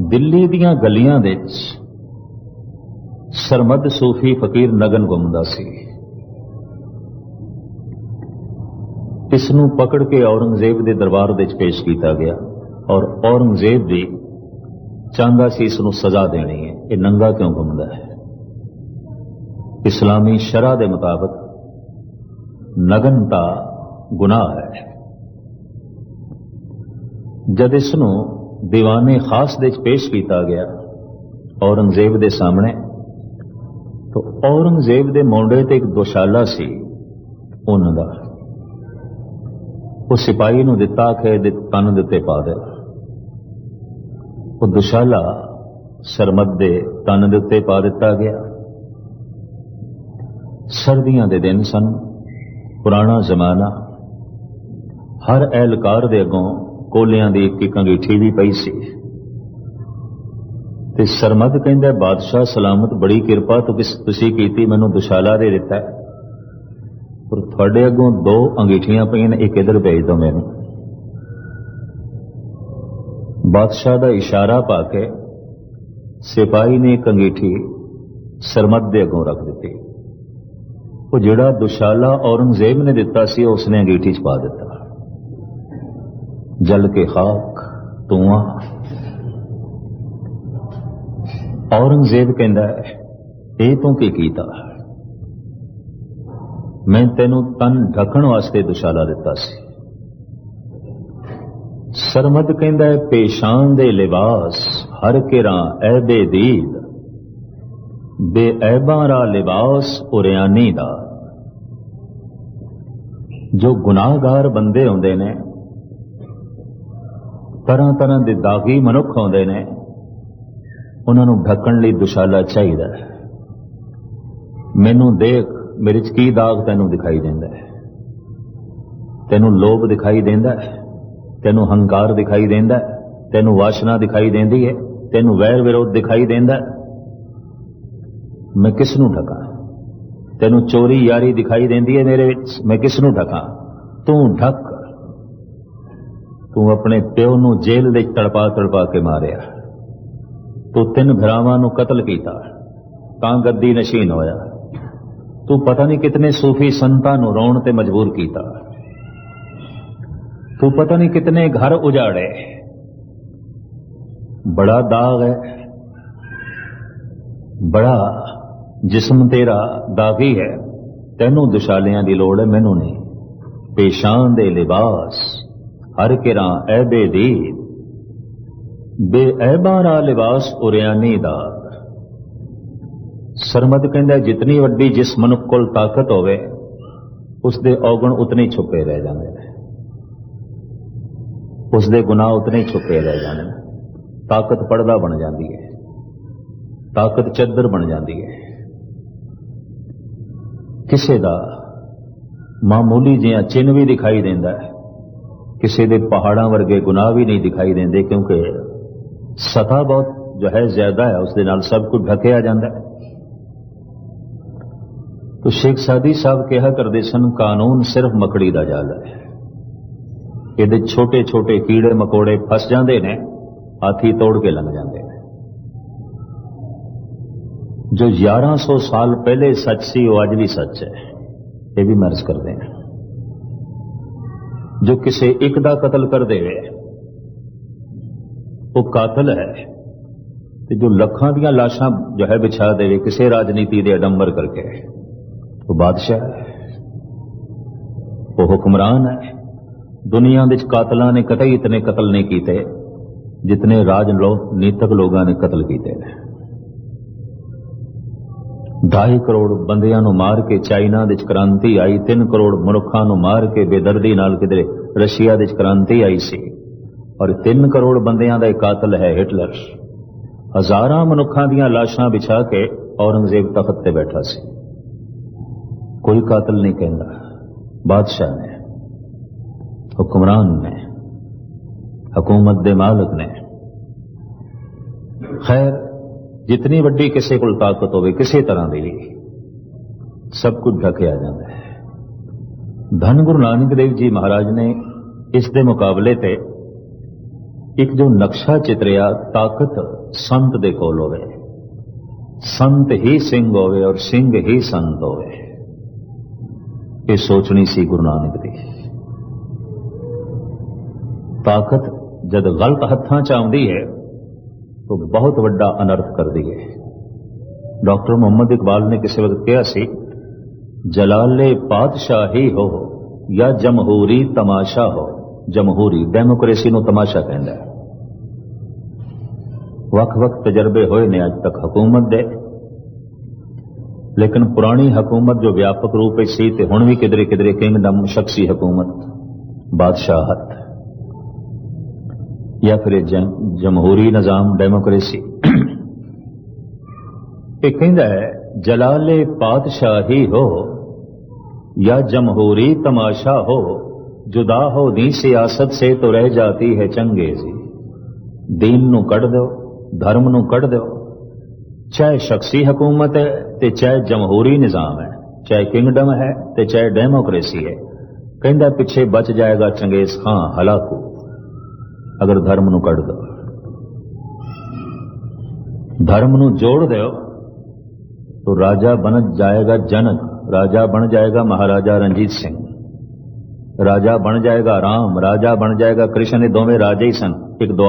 ਦਿੱਲੀ ਦੀਆਂ ਗਲੀਆਂ ਵਿੱਚ ਸਰਮਦ ਸੂਫੀ ਫਕੀਰ ਨਗਨ ਗੁੰਮਦਾ ਸੀ। ਇਸ ਨੂੰ ਪਕੜ ਕੇ ਔਰੰਗਜ਼ੇਬ ਦੇ ਦਰਬਾਰ ਵਿੱਚ ਪੇਸ਼ ਕੀਤਾ ਗਿਆ ਔਰ ਔਰੰਗਜ਼ੇਬ ਵੀ ਚਾਹੁੰਦਾ ਸੀ ਇਸ ਨੂੰ ਸਜ਼ਾ ਦੇਣੀ ਹੈ। ਇਹ ਨੰਗਾ ਕਿਉਂ ਗੁੰਮਦਾ ਹੈ? ਇਸਲਾਮੀ ਸ਼ਰਾ ਦੇ ਮੁਤਾਬਕ ਨਗਨਤਾ ਗੁਨਾਹ ਹੈ। ਜਦ ਇਸ ਨੂੰ ਦੀਵਾਨੇ ਖਾਸ ਦੇ ਵਿੱਚ ਪੇਸ਼ ਕੀਤਾ ਗਿਆ ਔਰੰਗਜ਼ੇਬ ਦੇ ਸਾਹਮਣੇ ਤਾਂ ਔਰੰਗਜ਼ੇਬ ਦੇ ਮੋਢੇ ਤੇ ਇੱਕ ਦੁਸ਼ਾਲਾ ਸੀ ਉਹਨਾਂ ਦਾ ਉਹ ਸਿਪਾਹੀ ਨੂੰ ਦਿੱਤਾ ਕਿ ਇਹਦੇ ਕੰਨ ਦੇ ਉੱਤੇ ਪਾ ਦੇ ਉਹ ਦੁਸ਼ਾਲਾ ਸਰਮਦ ਦੇ ਤਨ ਦੇ ਉੱਤੇ ਪਾ ਦਿੱਤਾ ਗਿਆ ਸਰਦੀਆਂ ਦੇ ਦਿਨ ਸਨ ਪੁਰਾਣਾ ਜ਼ਮਾਨਾ ਹਰ ਐਲਕਾਰ ਦੇ ਅੱਗੋਂ ਕੋਲਿਆਂ ਦੀ ਇੱਕ ਇੱਕ ਅੰਗੀਠੀ ਵੀ ਪਈ ਸੀ। ਤੇ ਸਰਮਦ ਕਹਿੰਦਾ, ਬਾਦਸ਼ਾਹ, ਸਲਾਮਤ, ਬੜੀ ਕਿਰਪਾ ਤੁਸੀਂ ਕੀਤੀ, ਮੈਨੂੰ ਦੁਸ਼ਾਲਾ ਦੇ ਦਿੱਤਾ ਪਰ ਤੁਹਾਡੇ ਅੱਗੋਂ ਦੋ ਅੰਗੀਠੀਆਂ ਪਈਆਂ ਨੇ, ਇੱਕ ਇਧਰ ਭੇਜ ਦਿਓ ਮੈਨੂੰ। ਬਾਦਸ਼ਾਹ ਦਾ ਇਸ਼ਾਰਾ ਪਾ ਕੇ ਸਿਪਾਹੀ ਨੇ ਇੱਕ ਅੰਗੀਠੀ ਸਰਮਦ ਦੇ ਅੱਗੋਂ ਰੱਖ ਦਿੱਤੀ। ਉਹ ਜਿਹੜਾ ਦੁਸ਼ਾਲਾ ਔਰੰਗਜ਼ੇਬ ਨੇ ਦਿੱਤਾ ਸੀ ਉਸਨੇ ਅੰਗੀਠੀ 'ਚ ਪਾ ਦਿੱਤਾ। ਜਲ ਕੇ ਖਾਕ, ਧੂਆਂ। ਔਰੰਗਜ਼ੇਬ ਕਹਿੰਦਾ ਇਹ ਤੂੰ ਕੀ ਕੀਤਾ? ਮੈਂ ਤੈਨੂੰ ਤਨ ਢੱਕਣ ਵਾਸਤੇ ਦੁਸ਼ਾਲਾ ਦਿੱਤਾ ਸੀ। ਸਰਮਦ ਕਹਿੰਦਾ ਹੈ, ਪੇਸ਼ਾਨ ਦੇ ਲਿਬਾਸ, ਹਰ ਕਿਰਾਂ ਐਬੇ ਦੀਦ। ਬੇਅਬਾਂ ਰਾ ਲਿਬਾਸ ਉਰਿਆਨੀ ਦਾ। ਜੋ ਗੁਨਾਹਗਾਰ ਬੰਦੇ ਹੁੰਦੇ ਨੇ ਤਰ੍ਹਾਂ ਤਰ੍ਹਾਂ ਦੇ ਦਾਗੀ ਮਨੁੱਖ ਆਉਂਦੇ ਨੇ। ਉਹਨਾਂ ਨੂੰ ਢੱਕਣ ਲਈ ਦੁਸ਼ਾਲਾ ਚਾਹੀਦਾ ਹੈ। ਮੈਨੂੰ ਦੇਖ, ਮੇਰੇ 'ਚ ਕੀ ਦਾਗ ਤੈਨੂੰ ਦਿਖਾਈ ਦਿੰਦਾ ਹੈ? ਤੈਨੂੰ ਲੋਭ ਦਿਖਾਈ ਦਿੰਦਾ ਹੈ? ਤੈਨੂੰ ਹੰਕਾਰ ਦਿਖਾਈ ਦਿੰਦਾ ਹੈ? ਤੈਨੂੰ ਵਾਸ਼ਨਾ ਦਿਖਾਈ ਦਿੰਦੀ ਹੈ? ਤੈਨੂੰ ਵੈਰ ਵਿਰੋਧ ਦਿਖਾਈ ਦਿੰਦਾ ਹੈ? ਮੈਂ ਕਿਸ ਨੂੰ ਢਕਾਂ? ਤੈਨੂੰ ਚੋਰੀ ਯਾਰੀ ਦਿਖਾਈ ਦਿੰਦੀ ਹੈ ਮੇਰੇ ਵਿੱਚ? ਮੈਂ ਕਿਸ ਨੂੰ ਢਕਾਂ? ਤੂੰ ਢੱਕ। ਤੂੰ ਆਪਣੇ ਪਿਓ ਨੂੰ ਜੇਲ੍ਹ ਵਿੱਚ ਤੜਪਾ ਤੜਪਾ ਕੇ ਮਾਰਿਆ। ਤੂੰ ਤਿੰਨ ਭਰਾਵਾਂ ਨੂੰ ਕਤਲ ਕੀਤਾ, ਤਾਂ ਗੱਦੀ ਨਸ਼ੀਨ ਹੋਇਆ। ਤੂੰ ਪਤਾ ਨਹੀਂ ਕਿਤਨੇ ਸੂਫੀ ਸੰਤਾਂ ਨੂੰ ਰੋਣ ਤੇ ਮਜਬੂਰ ਕੀਤਾ। ਤੂੰ ਪਤਾ ਨਹੀਂ ਕਿਤਨੇ ਘਰ ਉਜਾੜੇ। ਬੜਾ ਦਾਗ ਹੈ। ਬੜਾ ਜਿਸਮ ਤੇਰਾ ਦਾਗੀ ਹੈ। ਤੈਨੂੰ ਦੁਸ਼ਾਲਿਆਂ ਦੀ ਲੋੜ ਹੈ, ਮੈਨੂੰ ਨਹੀਂ। ਪੇਸ਼ਾਨ ਦੇ ਲਿਬਾਸ। ਹਰ ਕਿਰਾਂ ਐਬੇ ਦੀ। ਬੇਅਬਾਂ ਰਾ ਲਿਬਾਸ ਉਰਿਆਨੀ ਦਾ। ਸਰਮਦ ਕਹਿੰਦਾ, ਜਿਤਨੀ ਵੱਡੀ ਜਿਸ ਮਨੁੱਖ ਕੋਲ ਤਾਕਤ ਹੋਵੇ ਉਸ ਦੇ ਔਗਣ ਉਤਨੇ ਛੁਪੇ ਰਹਿ ਜਾਂਦੇ ਨੇ। ਉਸ ਦੇ ਗੁਨਾਹ ਉਤਨੇ ਛੁਪੇ ਰਹਿ ਜਾਂਦੇ ਨੇ। ਤਾਕਤ ਪਰਦਾ ਬਣ ਜਾਂਦੀ ਹੈ। ਤਾਕਤ ਚੱਦਰ ਬਣ ਜਾਂਦੀ ਹੈ। ਕਿਸੇ ਦਾ ਮਾਮੂਲੀ ਜਿਹਾ ਚਿੰਨ ਵੀ ਦਿਖਾਈ ਦਿੰਦਾ ਹੈ। ਕਿਸੇ ਦੇ ਪਹਾੜਾਂ ਵਰਗੇ ਗੁਨਾਹ ਵੀ ਨਹੀਂ ਦਿਖਾਈ ਦਿੰਦੇ ਕਿਉਂਕਿ ਸਤਾ ਬਹੁਤ ਜੋ ਹੈ ਜ਼ਿਆਦਾ ਹੈ ਉਸ ਦੇ ਨਾਲ ਸਭ ਕੁਝ ਢਕਿਆ ਜਾਂਦਾ ਹੈ। ਤੋ ਸ਼ੇਖ ਸਾਦੀ ਸਾਹਿਬ ਕਿਹਾ ਕਰਦੇ ਸਨ, ਕਾਨੂੰਨ ਸਿਰਫ ਮਕੜੀ ਦਾ ਜਾਲ ਹੈ। ਇਹਦੇ ਛੋਟੇ ਛੋਟੇ ਕੀੜੇ ਮਕੌੜੇ ਫਸ ਜਾਂਦੇ ਨੇ, ਹਾਥੀ ਤੋੜ ਕੇ ਲੰਘ ਜਾਂਦੇ ਨੇ। ਜੋ 1100 ਸਾਲ ਪਹਿਲੇ ਸੱਚ ਸੀ, ਉਹ ਅੱਜ ਵੀ ਸੱਚ ਹੈ। ਇਹ ਵੀ ਮਰਜ਼ ਕਰਦੇ ਨੇ ਜੋ ਕਿਸੇ ਇੱਕ ਦਾ ਕਤਲ ਕਰ ਦੇਵੇ, ਉਹ ਕਾਤਲ ਹੈ ਤੇ ਜੋ ਲੱਖਾਂ ਦੀਆਂ ਲਾਸ਼ਾਂ ਜੋ ਹੈ ਵਿਛਾ ਦੇਵੇ ਕਿਸੇ ਰਾਜਨੀਤੀ ਦੇ ਅਡੰਬਰ ਕਰਕੇ। ਉਹ ਬਾਦਸ਼ਾਹ ਹੈ। ਉਹ ਹੁਕਮਰਾਨ ਹੈ। ਦੁਨੀਆ ਵਿੱਚ ਕਾਤਲਾਂ ਨੇ ਕਤਈ ਇਤਨੇ ਕਤਲ ਨਹੀਂ ਕੀਤੇ, ਜਿਤਨੇ ਰਾਜ ਲੋਕ ਨੀਤਕ ਲੋਕਾਂ ਨੇ ਕਤਲ ਕੀਤੇ ਨੇ। 2.5 ਕਰੋੜ ਬੰਦਿਆਂ ਨੂੰ ਮਾਰ ਕੇ ਚਾਈਨਾ ਵਿੱਚ ਕ੍ਰਾਂਤੀ ਆਈ 3 ਕਰੋੜ ਮਨੁੱਖਾਂ ਨੂੰ ਮਾਰ ਕੇ ਬੇਦਰਦੀ ਨਾਲ ਕਿਧਰੇ ਰਸ਼ੀਆ ਵਿੱਚ ਕ੍ਰਾਂਤੀ ਆਈ ਸੀ ਔਰ 3 ਕਰੋੜ ਬੰਦਿਆਂ ਦਾ ਇੱਕ ਕਾਤਲ ਹੈ ਹਿਟਲਰ ਹਜ਼ਾਰਾਂ ਮਨੁੱਖਾਂ ਦੀਆਂ ਲਾਸ਼ਾਂ ਵਿਛਾ ਕੇ ਔਰੰਗਜ਼ੇਬ ਤਖਤ ਤੇ ਬੈਠਾ ਸੀ ਕੋਈ ਕਾਤਲ ਨਹੀਂ ਕਹਿੰਦਾ ਬਾਦਸ਼ਾਹ ਨੇ ਹੁਕਮਰਾਨ ਨੇ ਹਕੂਮਤ ਦੇ ਮਾਲਕ ਨੇ ਖੈਰ ਜਿਤਨੀ ਵੱਡੀ ਕਿਸੇ ਕੋਲ ਤਾਕਤ ਹੋਵੇ ਕਿਸੇ ਤਰ੍ਹਾਂ ਦੀ ਵੀ ਸਭ ਕੁਝ ਢਕਿਆ ਜਾਂਦਾ ਹੈ ਧੰਨ ਗੁਰੂ ਨਾਨਕ ਦੇਵ ਜੀ ਮਹਾਰਾਜ ਨੇ ਇਸ ਦੇ ਮੁਕਾਬਲੇ ਤੇ ਇੱਕ ਜੋ ਨਕਸ਼ਾ ਚਿਤਰਿਆ ਤਾਕਤ ਸੰਤ ਦੇ ਕੋਲ ਹੋਵੇ ਸੰਤ ਹੀ ਸਿੰਘ ਹੋਵੇ ਔਰ ਸਿੰਘ ਹੀ ਸੰਤ ਹੋਵੇ ਇਹ ਸੋਚਣੀ ਸੀ ਗੁਰੂ ਨਾਨਕ ਦੀ ਤਾਕਤ ਜਦ ਗਲਤ ਹੱਥਾਂ 'ਚ ਆਉਂਦੀ ਹੈ ਤਾਂ ਬਹੁਤ ਵੱਡਾ ਅਨਰਥ ਕਰਦੀ ਹੈ। ਡਾਕਟਰ ਮੁਹੰਮਦ ਇਕਬਾਲ ਨੇ ਕਿਸੇ ਵਕਤ ਕਿਹਾ ਸੀ, ਜਲਾਲੇ ਪਾਤਸ਼ਾਹੀ ਹੋ ਜਾਂ ਜਮਹੂਰੀ ਤਮਾਸ਼ਾ ਹੋ। ਜਮਹੂਰੀ ਡੈਮੋਕ੍ਰੇਸੀ ਨੂੰ ਤਮਾਸ਼ਾ ਕਹਿੰਦਾ ਹੈ। ਵੱਖ-ਵੱਖ ਤਜਰਬੇ ਹੋਏ ਨੇ ਅੱਜ ਤੱਕ ਹਕੂਮਤ ਦੇ। ਲੇਕਿਨ ਪੁਰਾਣੀ ਹਕੂਮਤ ਜੋ ਵਿਆਪਕ ਰੂਪ ਵਿੱਚ ਸੀ ਤੇ ਹੁਣ ਵੀ ਕਿਧਰੇ ਕਿਧਰੇ ਕਿੰਗਡਮ ਸ਼ਖਸੀ ਹਕੂਮਤ? ਬਾਦਸ਼ਾਹਤ। ਜਾਂ ਫਿਰ ਇਹ ਜਮ- ਜਮਹੂਰੀ ਨਿਜ਼ਾਮ ਡੈਮੋਕ੍ਰੇਸੀ ਇਹ ਕਹਿੰਦਾ ਹੈ ਜਲਾਲੇ ਪਾਤਸ਼ਾਹੀ ਹੋ या जमहूरी तमाशा हो जुदा हो दी सियासत से तो रह जाती है चंगेजी दीन ਨੂੰ ਕੱਢ ਦਿਓ ਧਰਮ ਨੂੰ ਕੱਢ ਦਿਓ ਚਾਹੇ ਸ਼ਖਸੀ ਹਕੂਮਤ ਹੈ ਤੇ ਚਾਹੇ ਜਮਹੂਰੀ ਨਿਜ਼ਾਮ ਹੈ ਚਾਹੇ ਕਿੰਗਡਮ ਹੈ ਤੇ ਚਾਹੇ ਡੈਮੋਕ੍ਰੇਸੀ ਹੈ ਕਹਿੰਦਾ ਪਿੱਛੇ ਬਚ ਜਾਏਗਾ ਚੰਗੇਜ਼ ਖਾਂ ਹਲਾਕੂ ਅਗਰ ਧਰਮ ਨੂੰ ਕੱਢ ਦਿਓ ਧਰਮ ਨੂੰ ਜੋੜ ਦਿਓ तो राजा बन जाएगा जनक राजा बन जाएगा महाराजा रंजीत सिंह राजा बन जाएगा राम राजा बन जाएगा कृष्ण ये दोवें राजे ही सन एक दो